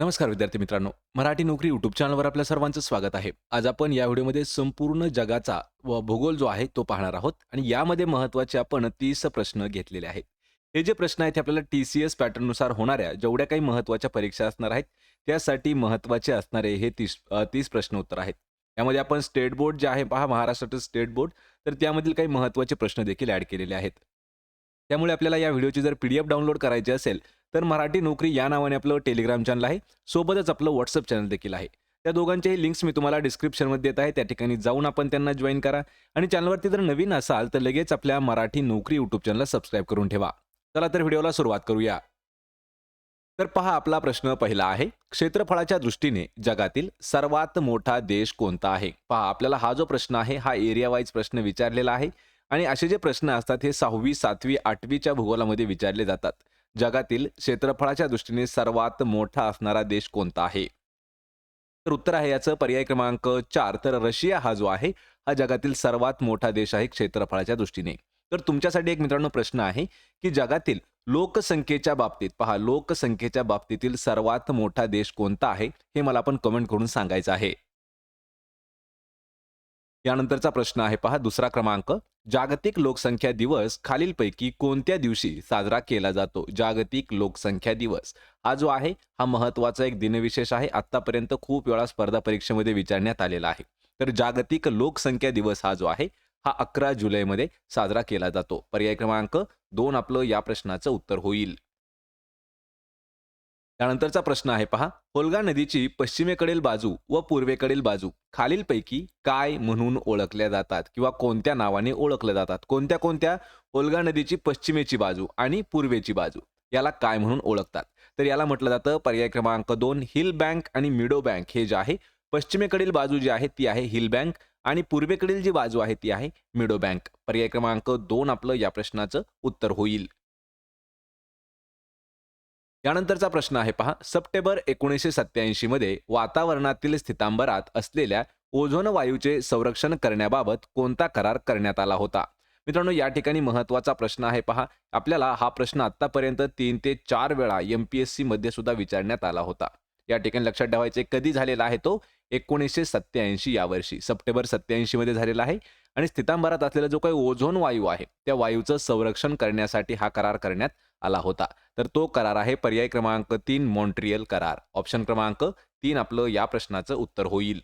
नमस्कार विद्यार्थी मित्रांनो मराठी नोकरी यूट्यूब चॅनलवर आपल्या सर्वांचं स्वागत आहे. आज आपण या व्हिडिओमध्ये संपूर्ण जगाचा व भूगोल जो आहे तो पाहणार आहोत आणि यामध्ये महत्त्वाचे आपण तीस प्रश्न घेतलेले आहेत. हे जे प्रश्न आहेत ते आपल्याला टी सी एस पॅटर्ननुसार होणाऱ्या जेवढ्या काही महत्त्वाच्या परीक्षा असणार आहेत त्यासाठी महत्त्वाचे असणारे हे तीस तीस प्रश्न उत्तर आहेत. यामध्ये आपण स्टेट बोर्ड जे आहे पहा महाराष्ट्राचं स्टेट बोर्ड तर त्यामधील काही महत्त्वाचे प्रश्न देखील ॲड केलेले आहेत. त्यामुळे आपल्याला या व्हिडिओची जर पी डी एफ डाउनलोड करायची असेल तर मराठी नोकरी या नावाने आपलं टेलिग्राम चॅनल आहे. सोबतच आपलं व्हॉट्सअप चॅनल देखील आहे. त्या दोघांचेही लिंक्स मी तुम्हाला डिस्क्रिप्शनमध्ये देत आहे. त्या ठिकाणी जाऊन आपण त्यांना जॉईन करा. आणि चॅनलवरती जर नवीन असाल तर लगेच आपल्या मराठी नोकरी यूट्यूब चॅनलला सबस्क्राईब करून ठेवा. चला तर व्हिडिओला सुरुवात करूया. तर पहा आपला प्रश्न पहिला आहे. क्षेत्रफळाच्या दृष्टीने जगातील सर्वात मोठा देश कोणता आहे? पहा आपल्याला हा जो प्रश्न आहे हा एरिया वाईज प्रश्न विचारलेला आहे. आणि असे जे प्रश्न असतात हे सहावी सातवी आठवीच्या भूगोलामध्ये विचारले जातात. जगातील क्षेत्रफळाच्या दृष्टीने सर्वात मोठा असणारा देश कोणता आहे? तर उत्तर आहे याचं पर्याय क्रमांक चार. तर रशिया हा जो आहे हा जगातील सर्वात मोठा देश आहे क्षेत्रफळाच्या दृष्टीने. तर तुमच्यासाठी एक मित्रांनो प्रश्न आहे की जगातील लोकसंख्येच्या बाबतीत पहा लोकसंख्येच्या बाबतीतील सर्वात मोठा देश कोणता आहे हे मला आपण कमेंट करून सांगायचं आहे. यानंतरचा प्रश्न आहे पहा दुसरा क्रमांक. जागतिक लोकसंख्या दिवस खालीलपैकी कोणत्या दिवशी साजरा केला जातो? जागतिक लोकसंख्या दिवस. हा जो आहे हा महत्त्वाचा एक दिनविशेष आहे. आतापर्यंत खूप वेळा स्पर्धा परीक्षेमध्ये विचारण्यात आलेला आहे. तर जागतिक लोकसंख्या दिवस हा जो आहे हा अकरा जुलैमध्ये साजरा केला जातो. पर्याय क्रमांक दोन आपलं या प्रश्नाचं उत्तर होईल. त्यानंतरचा प्रश्न आहे पहा. होलगा नदीची पश्चिमेकडील बाजू व पूर्वेकडील बाजू खालीलपैकी काय म्हणून ओळखल्या जातात किंवा कोणत्या नावाने ओळखल्या जातात? कोणत्या कोणत्या? होलगा नदीची पश्चिमेची बाजू आणि पूर्वेची बाजू. याला काय म्हणून ओळखतात? तर याला म्हटलं जातं पर्याय क्रमांक दोन हिल बँक आणि मिडो बँक. हे जे आहे पश्चिमेकडील बाजू जी आहे ती आहे हिल बँक आणि पूर्वेकडील जी बाजू आहे ती आहे मिडो बँक. पर्याय क्रमांक दोन आपलं या प्रश्नाचं उत्तर होईल. यानंतरचा प्रश्न आहे पहा. सप्टेंबर एकोणीसशे सत्याऐंशी मध्ये वातावरणातील स्थितांबरात असलेल्या ओझोन वायूचे संरक्षण करण्याबाबत कोणता करार करण्यात आला होता? मित्रांनो या ठिकाणी महत्त्वाचा प्रश्न आहे पहा. आपल्याला हा प्रश्न आतापर्यंत तीन ते चार वेळा एम पी एस सी मध्ये सुद्धा विचारण्यात आला होता. या ठिकाणी लक्षात ठेवायचे कधी झालेला आहे तो? एकोणीसशे सत्याऐंशी या वर्षी. सप्टेंबर सत्याऐंशी मध्ये झालेला आहे आणि स्थितांबरात असलेला जो काही ओझोन वायू आहे त्या वायूचं संरक्षण करण्यासाठी हा करार करण्यात आला होता. तर तो करार आहे पर्याय क्रमांक तीन मॉन्ट्रियल करार. ऑप्शन क्रमांक तीन आपलं या प्रश्नाचं उत्तर होईल.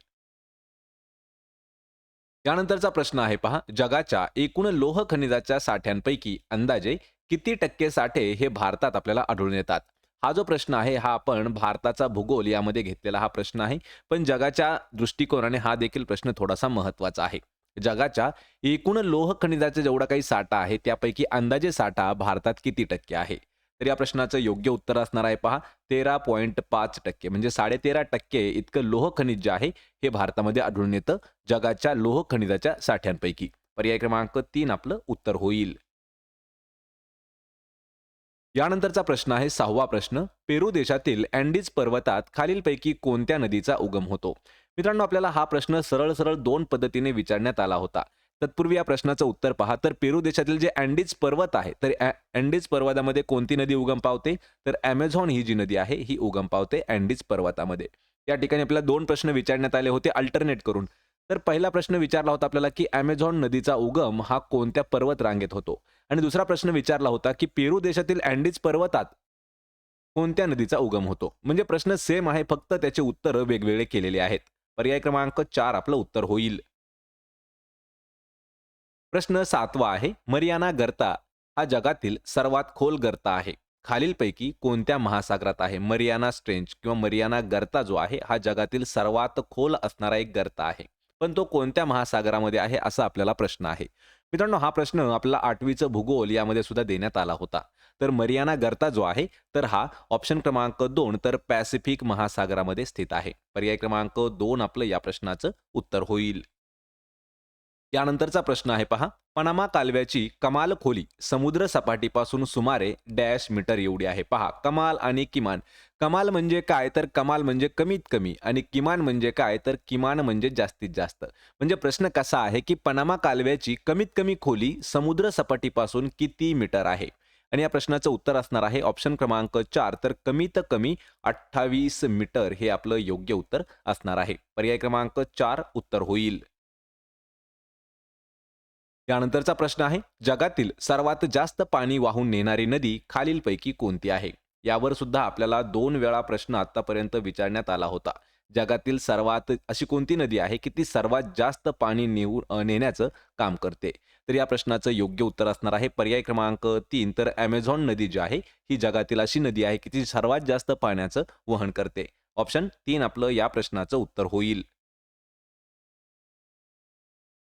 त्यानंतरचा प्रश्न आहे पहा. जगाच्या एकूण लोह खनिजाच्या साठ्यांपैकी अंदाजे किती टक्के साठे हे भारतात आपल्याला आढळून येतात? हा जो प्रश्न आहे हा आपण भारताचा भूगोल यामध्ये घेतलेला हा प्रश्न आहे. पण जगाच्या दृष्टिकोनाने हा देखील प्रश्न थोडासा महत्त्वाचा आहे. जगाच्या एकूण लोह खनिजाचा जेवढा काही साठा आहे त्यापैकी अंदाजे साठा भारतात किती टक्के आहे? तर या प्रश्नाचं योग्य उत्तर असणार आहे पहा. तेरा पॉईंट पाच टक्के म्हणजे साडेतेरा टक्के इतकं लोह खनिज जे आहे हे भारतामध्ये आढळून येतं जगाच्या लोह खनिजाच्या साठ्यांपैकी. पर्याय क्रमांक तीन आपलं उत्तर होईल. यानंतरचा प्रश्न आहे सहावा प्रश्न. पेरू देशातील अँडीज पर्वतात खालीलपैकी कोणत्या नदीचा उगम होतो? मित्रांनो आपल्याला हा प्रश्न सरळ सरळ दोन पद्धतीने विचारण्यात आला होता. तत्पूर्वी या प्रश्नाचं उत्तर पहा. तर पेरू देशातील जे अँडीज पर्वत आहे तर अँडीज पर्वतामध्ये कोणती नदी उगम पावते? तर ॲमेझॉन ही जी नदी आहे ही उगम पावते अँडीज पर्वतामध्ये. या ठिकाणी आपल्याला दोन प्रश्न विचारण्यात आले होते अल्टरनेट करून. तर पहिला प्रश्न विचारला होता आपल्याला की ॲमेझॉन नदीचा उगम हा कोणत्या पर्वत रांगेत होतो? आणि दुसरा प्रश्न विचारला होता की पेरू देशातील अँडीज पर्वतात कोणत्या नदीचा उगम होतो? म्हणजे प्रश्न सेम आहे फक्त त्याचे उत्तर वेगवेगळे केलेले आहेत. पर्याय क्रमांक चार आपलं उत्तर होईल. प्रश्न सातवा आहे मरियाना गर्ता हा जगातील सर्वात खोल गर्ता आहे. खालीलपैकी कोणत्या महासागरात आहे? मरियाना स्ट्रेंच किंवा मरियाना गर्ता जो आहे हा जगातील सर्वात खोल असणारा एक गर्ता आहे. पण तो कोणत्या महासागरामध्ये आहे असा आपल्याला प्रश्न आहे. मित्रांनो हा प्रश्न आपल्याला आठवीचं भूगोल यामध्ये सुद्धा देण्यात आला होता. तर मरियाना गर्ता जो आहे तर हा ऑप्शन क्रमांक दोन तर पॅसिफिक महासागरामध्ये स्थित आहे. पर्याय क्रमांक दोन आपलं या प्रश्नाचं उत्तर होईल. यानंतरचा प्रश्न आहे पहा. पनामा कालव्याची कमाल खोली समुद्र सपाटीपासून सुमारे डॅश मीटर एवढी आहे. पहा कमाल आणि किमान. कमाल म्हणजे काय? तर कमाल म्हणजे कमीत कमी आणि किमान म्हणजे काय? तर किमान म्हणजे जास्तीत जास्त. म्हणजे प्रश्न कसा आहे की पनामा कालव्याची कमीत कमी खोली समुद्र सपाटीपासून किती मीटर आहे? आणि या प्रश्नाचं उत्तर असणार आहे ऑप्शन क्रमांक चार. तर कमीत कमी अठ्ठावीस मीटर हे आपलं योग्य उत्तर असणार आहे. पर्याय क्रमांक चार उत्तर होईल. यानंतरचा प्रश्न आहे जगातील सर्वात जास्त पाणी वाहून नेणारी नदी खालीलपैकी कोणती आहे? यावर सुद्धा आपल्याला दोन वेळा प्रश्न आतापर्यंत विचारण्यात आला होता. जगातील सर्वात अशी कोणती नदी आहे की ती सर्वात जास्त पाणी नेऊ नेण्याचं काम करते? तर या प्रश्नाचं योग्य उत्तर असणार आहे पर्याय क्रमांक तीन. तर ॲमेझॉन नदी जी आहे ही जगातील अशी नदी आहे की ती सर्वात जास्त पाण्याचं वहन करते. ऑप्शन तीन आपलं या प्रश्नाचं उत्तर होईल.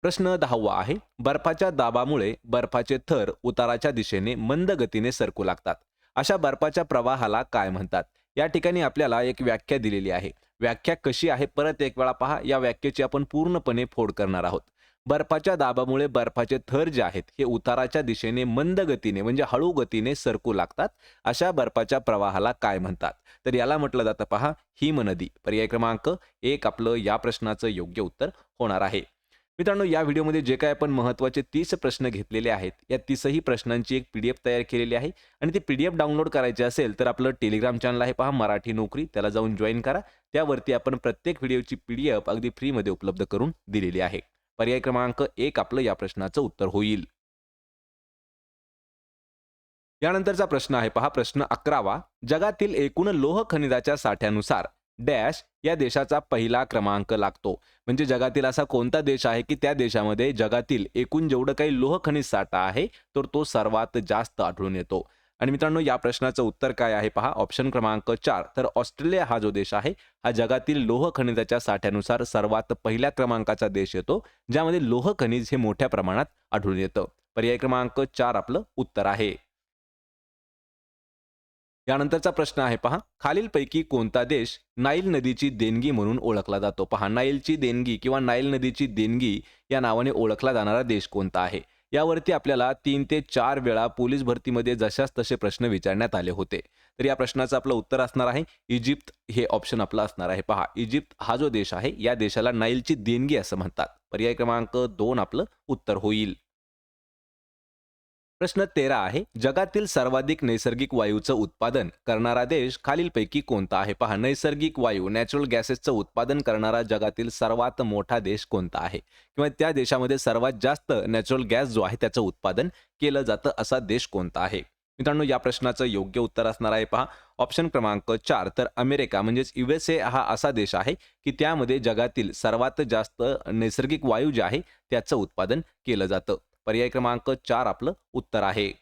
प्रश्न दहावा आहे बर्फाच्या दाबामुळे बर्फाचे थर उताराच्या दिशेने मंद गतीने सरकू लागतात. अशा बर्फाच्या प्रवाहाला काय म्हणतात? या ठिकाणी आपल्याला एक व्याख्या दिलेली आहे. व्याख्या कशी आहे? परत एक वेळा पहा. या व्याख्येची आपण पूर्णपणे फोड करणार आहोत. बर्फाच्या दाबामुळे बर्फाचे थर जे आहेत हे उताराच्या दिशेने मंद गतीने म्हणजे हळू गतीने सरकू लागतात. अशा बर्फाच्या प्रवाहाला काय म्हणतात? तर याला म्हटलं जातं पहा हिमनदी. पर्याय क्रमांक एक आपलं या प्रश्नाचं योग्य उत्तर होणार आहे. मित्रांनो या व्हिडिओमध्ये जे काय आपण महत्त्वाचे तीस प्रश्न घेतलेले आहेत या तीसही प्रश्नांची एक पी डी एफ तयार केलेली आहे आणि ती पी डी एफ डाउनलोड करायची असेल तर आपलं टेलिग्राम चॅनल आहे पहा मराठी नोकरी त्याला जाऊन जॉईन करा. त्यावरती आपण प्रत्येक व्हिडिओची पी डी एफ अगदी फ्रीमध्ये उपलब्ध करून दिलेली आहे. पर्याय क्रमांक एक आपलं या प्रश्नाचं उत्तर होईल. यानंतरचा प्रश्न आहे पहा प्रश्न अकरावा. जगातील एकूण लोह खनिजाच्या साठ्यानुसार डॅश या देशाचा पहिला क्रमांक लागतो. म्हणजे जगातील असा कोणता देश आहे की त्या देशामध्ये जगातील एकूण जेवढं काही लोह खनिज साठा आहे तर तो सर्वात जास्त आढळून येतो. आणि मित्रांनो या प्रश्नाचं उत्तर काय आहे पहा. ऑप्शन क्रमांक चार. तर ऑस्ट्रेलिया हा जो देश आहे हा जगातील लोह खनिजाच्या साठ्यानुसार सर्वात पहिल्या क्रमांकाचा देश येतो ज्यामध्ये लोह खनिज हे मोठ्या प्रमाणात आढळून येतं. पर्याय क्रमांक चार आपलं उत्तर आहे. यानंतरचा प्रश्न आहे पहा. खालीलपैकी कोणता देश नाईल नदीची देणगी म्हणून ओळखला जातो? पहा नाईलची देणगी किंवा नाईल नदीची देणगी या नावाने ओळखला जाणारा देश कोणता आहे? यावरती आपल्याला तीन ते चार वेळा पोलीस भरतीमध्ये जशाच तसे प्रश्न विचारण्यात आले होते. तर या प्रश्नाचं आपलं उत्तर असणार आहे. इजिप्त हे ऑप्शन आपलं असणार आहे. पहा इजिप्त हा जो देश आहे या देशाला नाईलची देणगी असं म्हणतात. पर्याय क्रमांक दोन आपलं उत्तर होईल. प्रश्न तेरा आहे जगातील सर्वाधिक नैसर्गिक वायूचं उत्पादन करणारा देश खालीलपैकी कोणता आहे? पहा नैसर्गिक वायू नॅचरल गॅसेसचं उत्पादन करणारा जगातील सर्वात मोठा देश कोणता आहे? किंवा त्या देशामध्ये सर्वात जास्त नॅचरल गॅस जो आहे त्याचं उत्पादन केलं जातं असा देश कोणता आहे? मित्रांनो या प्रश्नाचं योग्य उत्तर असणार आहे पहा. ऑप्शन क्रमांक चार तर अमेरिका म्हणजेच युएसए हा असा देश आहे की त्यामध्ये जगातील सर्वात जास्त नैसर्गिक वायू जे आहे त्याचं उत्पादन केलं जातं. पर्याय क्रमांक चार आपलं उत्तर आहे.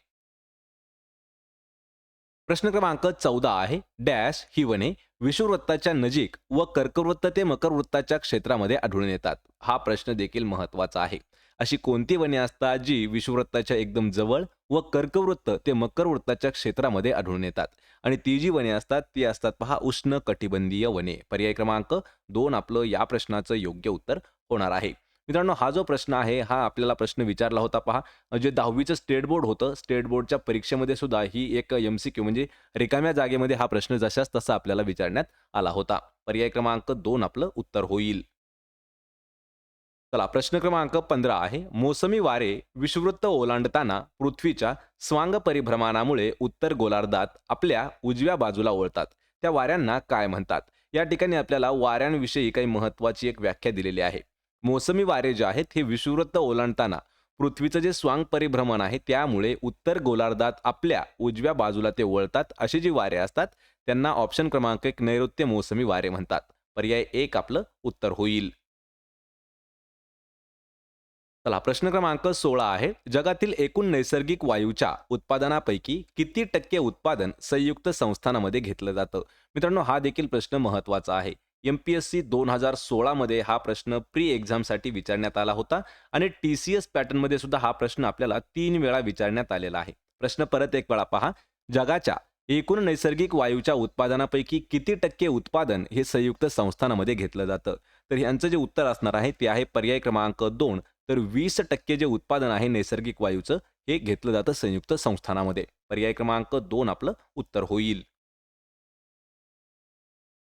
प्रश्न क्रमांक चौदा आहे. डॅश ही वने विषुववृत्ताच्या नजीक व कर्कवृत्त ते मकरवृत्ताच्या क्षेत्रामध्ये आढळून येतात. हा प्रश्न देखील महत्त्वाचा आहे. अशी कोणती वने असतात जी विषुववृत्ताच्या एकदम जवळ व कर्कवृत्त ते मकरवृत्ताच्या क्षेत्रामध्ये आढळून येतात? आणि ती जी वने असतात ती असतात पहा उष्ण कटिबंधीय वने. पर्याय क्रमांक दोन आपलं या प्रश्नाचं योग्य उत्तर होणार आहे. मित्रांनो हा जो प्रश्न आहे हा आपल्याला प्रश्न विचारला होता पहा. जे दहावीचं स्टेट बोर्ड होतं स्टेट बोर्डच्या परीक्षेमध्ये सुद्धा ही एक एम सी क्यू म्हणजे रिकाम्या जागेमध्ये हा प्रश्न जशाच तसा आपल्याला विचारण्यात आला होता. पर्याय क्रमांक दोन आपलं उत्तर होईल. चला प्रश्न क्रमांक पंधरा आहे. मोसमी वारे विषुववृत्त ओलांडताना पृथ्वीच्या स्वांग परिभ्रमणामुळे उत्तर गोलार्धात आपल्या उजव्या बाजूला वळतात त्या वाऱ्यांना काय म्हणतात? या ठिकाणी आपल्याला वाऱ्यांविषयी काही महत्वाची एक व्याख्या दिलेली आहे. मोसमी वारे जे आहेत हे विषुववृत्त ओलांडताना पृथ्वीचं जे स्वांग परिभ्रमण आहे त्यामुळे उत्तर गोलार्धात आपल्या उजव्या बाजूला ते वळतात. असे जे वारे असतात त्यांना ऑप्शन क्रमांक एक नैऋत्य मोसमी वारे म्हणतात. पर्याय एक आपलं उत्तर होईल. चला प्रश्न क्रमांक सोळा आहे. जगातील एकूण नैसर्गिक वायूच्या उत्पादनापैकी किती टक्के उत्पादन संयुक्त संस्थानामध्ये घेतलं जातं? मित्रांनो हा देखील प्रश्न महत्त्वाचा आहे. एम पी एस सी दोन हजार सोळामध्ये हा प्रश्न प्री एक्झामसाठी विचारण्यात आला होता आणि टी सी एस पॅटर्नमध्ये सुद्धा हा प्रश्न आपल्याला तीन वेळा विचारण्यात आलेला आहे. प्रश्न परत एक वेळा पहा. जगाच्या एकूण नैसर्गिक वायूच्या उत्पादनापैकी किती टक्के उत्पादन हे संयुक्त संस्थानामध्ये घेतलं जातं? तर यांचं जे उत्तर असणार आहे ते आहे पर्याय क्रमांक दोन. तर वीस टक्के जे उत्पादन आहे नैसर्गिक वायूचं हे घेतलं जातं संयुक्त संस्थानामध्ये पर्याय क्रमांक दोन आपलं उत्तर होईल.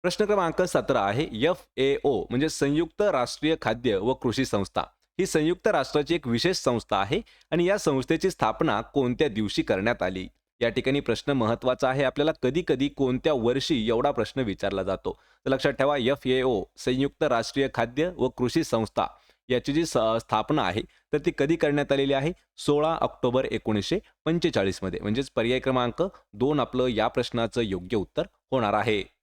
प्रश्न क्रमांक सतरा आहे. एफ ए ओ म्हणजे संयुक्त राष्ट्रीय खाद्य व कृषी संस्था. ही संयुक्त राष्ट्राची एक विशेष संस्था आहे आणि या संस्थेची स्थापना कोणत्या दिवशी करण्यात आली? या ठिकाणी प्रश्न महत्त्वाचा आहे. आपल्याला कधी कधी कोणत्या वर्षी एवढा प्रश्न विचारला जातो? तर लक्षात ठेवा एफ ए ओ संयुक्त राष्ट्रीय खाद्य व कृषी संस्था याची जी स- स्थापना आहे तर ती कधी करण्यात आलेली आहे? सोळा ऑक्टोबर एकोणीसशे पंचेचाळीसमध्ये. म्हणजेच पर्याय क्रमांक दोन आपलं या प्रश्नाचं योग्य उत्तर होणार आहे.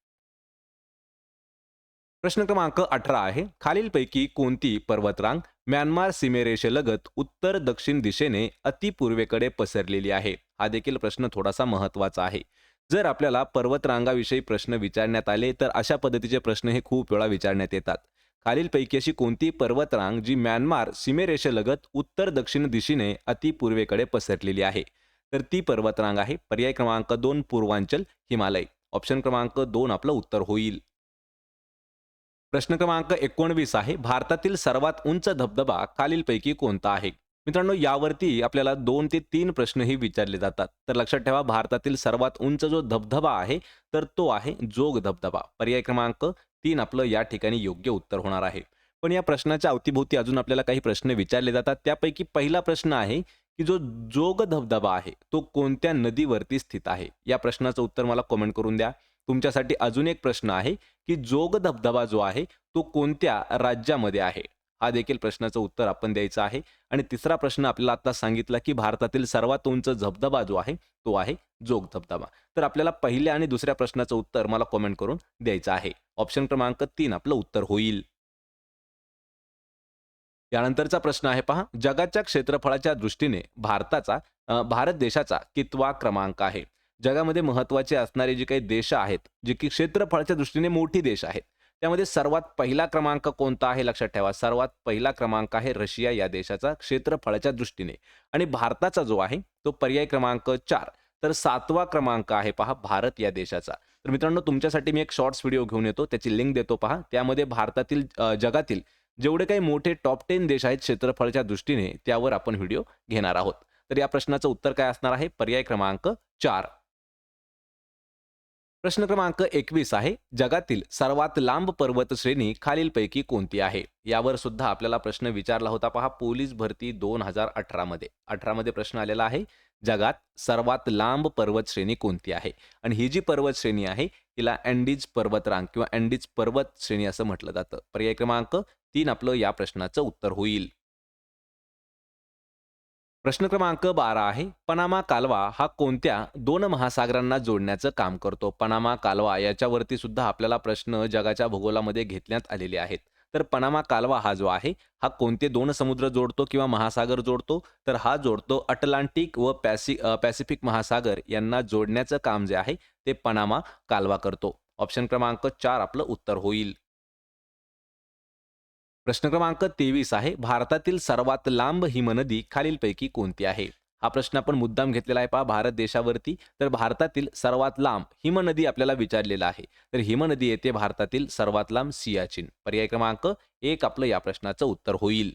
प्रश्न क्रमांक अठरा आहे. खालीलपैकी कोणती पर्वतरांग म्यानमार सीमेरेषेलगत उत्तर दक्षिण दिशेने अतिपूर्वेकडे पसरलेली आहे? हा देखील प्रश्न थोडासा महत्त्वाचा आहे. जर आपल्याला पर्वतरांगाविषयी प्रश्न विचारण्यात आले तर अशा पद्धतीचे प्रश्न हे खूप वेळा विचारण्यात येतात. खालीलपैकी अशी कोणती पर्वतरांग जी म्यानमार सीमेरेषेलगत उत्तर दक्षिण दिशेने अतिपूर्वेकडे पसरलेली आहे? तर ती पर्वतरांग आहे. पर्याय क्रमांक दोन पूर्वांचल हिमालय. ऑप्शन क्रमांक दोन आपलं उत्तर होईल. प्रश्न क्रमांक एकोणवीस आहे. भारतातील सर्वात उंच धबधबा खालीलपैकी कोणता आहे? मित्रांनो यावरती आपल्याला दोन ते तीन प्रश्नही विचारले जातात. तर लक्षात ठेवा भारतातील सर्वात उंच जो धबधबा आहे तर तो आहे जोग धबधबा. पर्याय क्रमांक तीन आपलं या ठिकाणी योग्य उत्तर होणार आहे. पण या प्रश्नाच्या अवतीभोवती अजून आपल्याला काही प्रश्न विचारले जातात. त्यापैकी पहिला प्रश्न आहे की जो जोग धबधबा आहे तो कोणत्या नदीवरती स्थित आहे? या प्रश्नाचं उत्तर मला कमेंट करून द्या. तुमच्यासाठी अजून एक प्रश्न आहे की जोग धबधबा जो आहे तो कोणत्या राज्यामध्ये आहे? हा देखील प्रश्नाचं उत्तर आपण द्यायचं आहे. आणि तिसरा प्रश्न आपल्याला आता सांगितला की भारतातील सर्वात उंच धबधबा जो आहे तो आहे जोग धबधबा. तर आपल्याला पहिल्या आणि दुसऱ्या प्रश्नाचं उत्तर मला कमेंट करून द्यायचं आहे. ऑप्शन क्रमांक तीन आपलं उत्तर होईल. यानंतरचा प्रश्न आहे पहा. जगाच्या क्षेत्रफळाच्या दृष्टीने भारताचा भारत देशाचा कितवा क्रमांक आहे? जगामध्ये महत्त्वाचे असणारे जे काही देश आहेत जे की क्षेत्रफळाच्या दृष्टीने मोठी देश आहेत त्यामध्ये सर्वात पहिला क्रमांक कोणता आहे लक्षात ठेवा. सर्वात पहिला क्रमांक आहे रशिया या देशाचा क्षेत्रफळाच्या दृष्टीने. आणि भारताचा जो आहे तो पर्याय क्रमांक चार. तर सातवा क्रमांक आहे पहा भारत या देशाचा. तर मित्रांनो तुमच्यासाठी मी एक शॉर्ट्स व्हिडिओ घेऊन येतो. त्याची लिंक देतो पहा. त्यामध्ये भारतातील जगातील जेवढे काही मोठे टॉप टेन देश आहेत क्षेत्रफळाच्या दृष्टीने त्यावर आपण व्हिडिओ घेणार आहोत. तर या प्रश्नाचं उत्तर काय असणार आहे? पर्याय क्रमांक चार. प्रश्न क्रमांक एकवीस आहे जगातील सर्वात लांब पर्वत श्रेणी खालीलपैकी कोणती आहे? यावर सुद्धा आपल्याला प्रश्न विचारला होता पहा पोलीस भरती दोन हजार अठरामध्ये अठरामध्ये प्रश्न आलेला आहे जगात सर्वात लांब पर्वत श्रेणी कोणती आहे? आणि ही जी पर्वत श्रेणी आहे तिला अँडीज पर्वतरांग किंवा अँडीज पर्वत श्रेणी असं म्हटलं जातं. पर्याय क्रमांक तीन आपलं या प्रश्नाचं उत्तर होईल. प्रश्न क्रमांक बारा आहे. पनामा कालवा हा कोणत्या दोन महासागरांना जोडण्याचं काम करतो? पनामा कालवा याच्यावरती सुद्धा आपल्याला प्रश्न जगाच्या भूगोलामध्ये घेतण्यात आलेले आहेत. तर पनामा कालवा हा जो आहे हा कोणते दोन समुद्र जोडतो किंवा महासागर जोडतो? तर हा जोडतो अटलांटिक व पॅसि पॅसिफिक महासागर. यांना जोडण्याचं काम जे आहे ते पनामा कालवा करतो. ऑप्शन क्रमांक चार आपलं उत्तर होईल. प्रश्न क्रमांक तेवीस आहे भारतातील सर्वात लांब हिमनदी खालीलपैकी कोणती आहे? हा प्रश्न आपण मुद्दाम घेतलेला आहे पहा भारत देशावरती. तर भारतातील सर्वात लांब हिमनदी आपल्याला विचारलेला आहे. तर हिमनदी येते भारतातील सर्वात लांब सियाचीन. पर्याय क्रमांक एक आपलं या प्रश्नाचं उत्तर होईल.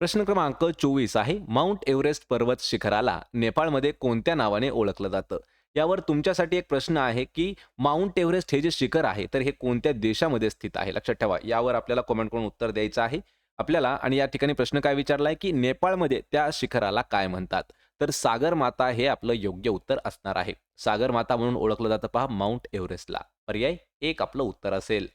प्रश्न क्रमांक चोवीस आहे माउंट एव्हरेस्ट पर्वत शिखराला नेपाळमध्ये कोणत्या नावाने ओळखलं जातं? यावर तुमच्यासाठी एक प्रश्न आहे की माउंट एव्हरेस्ट हे जे शिखर आहे तर हे कोणत्या देशामध्ये स्थित आहे? लक्षात ठेवा यावर आपल्याला कमेंट करून उत्तर द्यायचं आहे. आपल्याला आणि या ठिकाणी प्रश्न काय विचारलाय की नेपाळमध्ये त्या शिखराला काय म्हणतात? तर सागर माता हे आपलं योग्य उत्तर असणार आहे. सागरमाता म्हणून ओळखलं जातं पहा माउंट एव्हरेस्टला. पर्याय एक आपलं उत्तर असेल.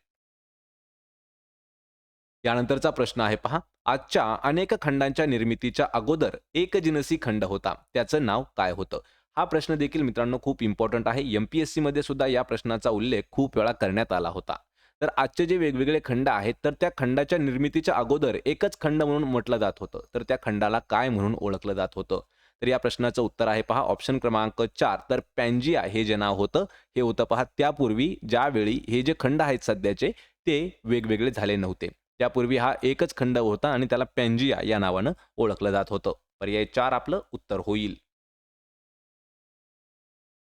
यानंतरचा प्रश्न आहे पहा आजच्या अनेक खंडांच्या निर्मितीच्या अगोदर एक जिनसी खंड होता. त्याचं नाव काय होतं? हा प्रश्न देखील मित्रांनो खूप इम्पॉर्टंट आहे. ए पी एस सीमध्ये सुद्धा या प्रश्नाचा उल्लेख खूप वेळा करण्यात आला होता. तर आजचे जे वेगवेगळे खंड आहेत तर त्या खंडाच्या निर्मितीच्या अगोदर एकच खंड म्हणून म्हटलं जात होतं. तर त्या खंडाला काय म्हणून ओळखलं जात होतं? तर या प्रश्नाचं उत्तर आहे पहा. ऑप्शन क्रमांक चार तर पॅन्जिया हे जे नाव होतं हे होतं पहा त्यापूर्वी ज्यावेळी हे जे खंड आहेत सध्याचे ते वेगवेगळे झाले नव्हते. त्यापूर्वी हा एकच खंड होता आणि त्याला पॅन्जिया या नावानं ओळखलं जात होतं. पर्याय चार आपलं उत्तर होईल.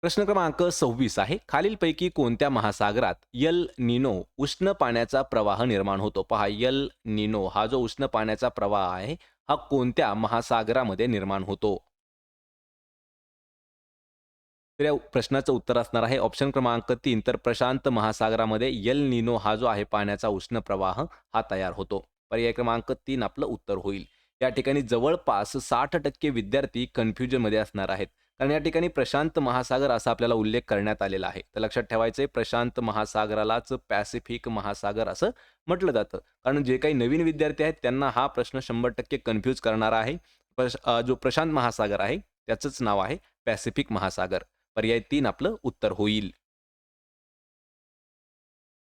प्रश्न क्रमांक सव्वीस आहे. खालीलपैकी कोणत्या महासागरात यल निनो उष्ण पाण्याचा प्रवाह निर्माण होतो? पहा यल निनो हा जो उष्ण पाण्याचा प्रवाह आहे हा कोणत्या महासागरामध्ये निर्माण होतो? तर या प्रश्नाचं उत्तर असणार आहे. ऑप्शन क्रमांक तीन तर प्रशांत महासागरामध्ये यल निनो हा जो आहे पाण्याचा उष्ण प्रवाह हा तयार होतो. पर्याय क्रमांक तीन आपलं उत्तर होईल. या ठिकाणी जवळपास साठ टक्के विद्यार्थी कन्फ्युजनमध्ये असणार आहेत. कारण या ठिकाणी प्रशांत महासागर असा आपल्याला उल्लेख करण्यात आलेला आहे. तर लक्षात ठेवायचं आहे प्रशांत महासागरालाच पॅसिफिक महासागर असं म्हटलं जातं. कारण जे काही नवीन विद्यार्थी आहेत त्यांना हा प्रश्न शंभर टक्के कन्फ्यूज करणारा आहे. जो प्रशांत महासागर आहे त्याचंच नाव आहे पॅसिफिक महासागर. पर्याय तीन आपलं उत्तर होईल.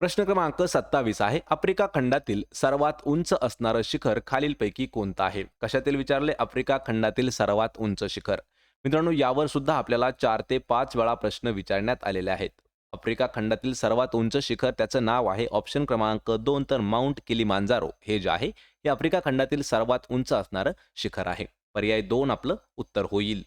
प्रश्न क्रमांक सत्तावीस आहे. आफ्रिका खंडातील सर्वात उंच असणारं शिखर खालीलपैकी कोणतं आहे? कशातील विचारले? आफ्रिका खंडातील सर्वात उंच शिखर. मित्रांनो यावर सुद्धा आपल्याला चार ते पाच वेळा प्रश्न विचारण्यात आलेले आहेत. आफ्रिका खंडातील सर्वात उंच शिखर त्याचं नाव आहे ऑप्शन क्रमांक दोन तर माउंट किलिमांजारो. हे जे आहे हे आफ्रिका खंडातील सर्वात उंच असणारं शिखर आहे. पर्याय दोन आपलं उत्तर होईल.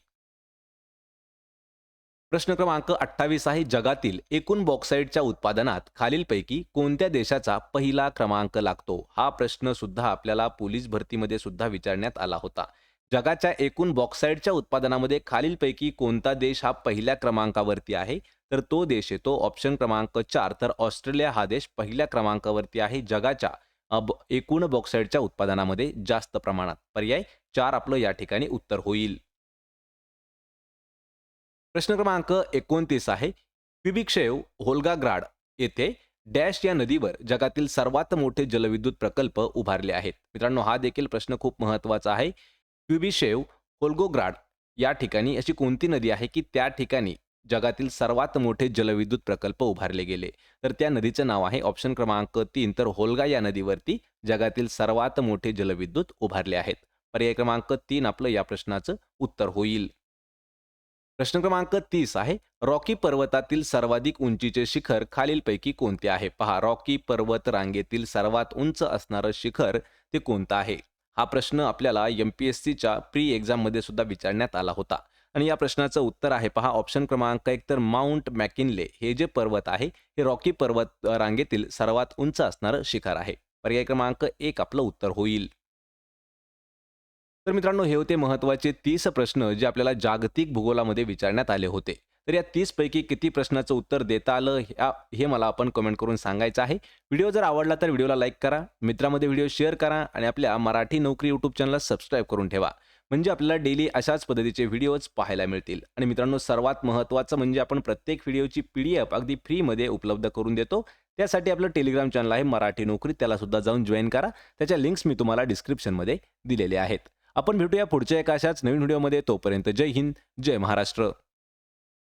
प्रश्न क्रमांक अठ्ठावीस आहे जगातील एकूण बॉक्साईटच्या उत्पादनात खालीलपैकी कोणत्या देशाचा पहिला क्रमांक लागतो? हा प्रश्न सुद्धा आपल्याला पोलीस भरतीमध्ये सुद्धा विचारण्यात आला होता. जगाच्या एकूण बॉक्साईडच्या उत्पादनामध्ये खालीलपैकी कोणता देश हा पहिल्या क्रमांकावरती आहे? तर तो देश येतो ऑप्शन क्रमांक चार. तर ऑस्ट्रेलिया हा देश पहिल्या क्रमांकावरती आहे जगाच्या एकूण बॉक्साईडच्या उत्पादनामध्ये जास्त प्रमाणात. पर्याय चार आपलं या ठिकाणी उत्तर होईल. प्रश्न क्रमांक एकोणतीस आहे. पिबिक्षेव होल्गाग्राड येथे डॅश या नदीवर जगातील सर्वात मोठे जलविद्युत प्रकल्प उभारले आहेत. मित्रांनो हा देखील प्रश्न खूप महत्त्वाचा आहे. क्युबिशेव होल्गोग्राड या ठिकाणी अशी कोणती नदी आहे की त्या ठिकाणी जगातील सर्वात मोठे जलविद्युत प्रकल्प उभारले गेले? तर त्या नदीचं नाव आहे ऑप्शन क्रमांक तीन. तर होल्गा या नदीवरती जगातील सर्वात मोठे जलविद्युत उभारले आहेत. पर्याय क्रमांक तीन आपलं या प्रश्नाचं उत्तर होईल. प्रश्न क्रमांक तीस आहे रॉकी पर्वतातील सर्वाधिक उंचीचे शिखर खालीलपैकी कोणते आहे? पहा रॉकी पर्वत रांगेतील सर्वात उंच असणारं शिखर ते कोणतं आहे? हा प्रश्न आपल्याला एम पी एस सीच्या प्री एक्झाममध्ये सुद्धा विचारण्यात आला होता. आणि या प्रश्नाचं उत्तर आहे पहा ऑप्शन क्रमांक एक तर माउंट मॅकिनले हे जे पर्वत आहे हे रॉकी पर्वत रांगेतील सर्वात उंच असणारं शिखर आहे. पर्याय क्रमांक एक आपलं उत्तर होईल. तर मित्रांनो हे होते महत्त्वाचे तीस प्रश्न जे आपल्याला जागतिक भूगोलामध्ये विचारण्यात आले होते. तर या तीसपैकी किती प्रश्नाचं उत्तर देता आलं ह्या हे मला आपण कमेंट करून सांगायचं आहे. व्हिडिओ जर आवडला तर व्हिडिओला लाईक करा मित्रामध्ये व्हिडिओ शेअर करा आणि आपल्या मराठी नोकरी यूट्यूब चॅनलला सबस्क्राईब करून ठेवा. म्हणजे आपल्याला डेली अशाच पद्धतीचे व्हिडिओज पाहायला मिळतील. आणि मित्रांनो सर्वात महत्त्वाचं म्हणजे आपण प्रत्येक व्हिडिओची पी डी एफ अगदी फ्रीमध्ये उपलब्ध करून देतो. त्यासाठी आपलं टेलिग्राम चॅनल आहे मराठी नोकरी त्याला सुद्धा जाऊन जॉईन करा. त्याच्या लिंक्स मी तुम्हाला डिस्क्रिप्शनमध्ये दिलेले आहेत. आपण भेटूया पुढच्या एका अशाच नवीन व्हिडिओमध्ये तोपर्यंत जय हिंद जय महाराष्ट्र.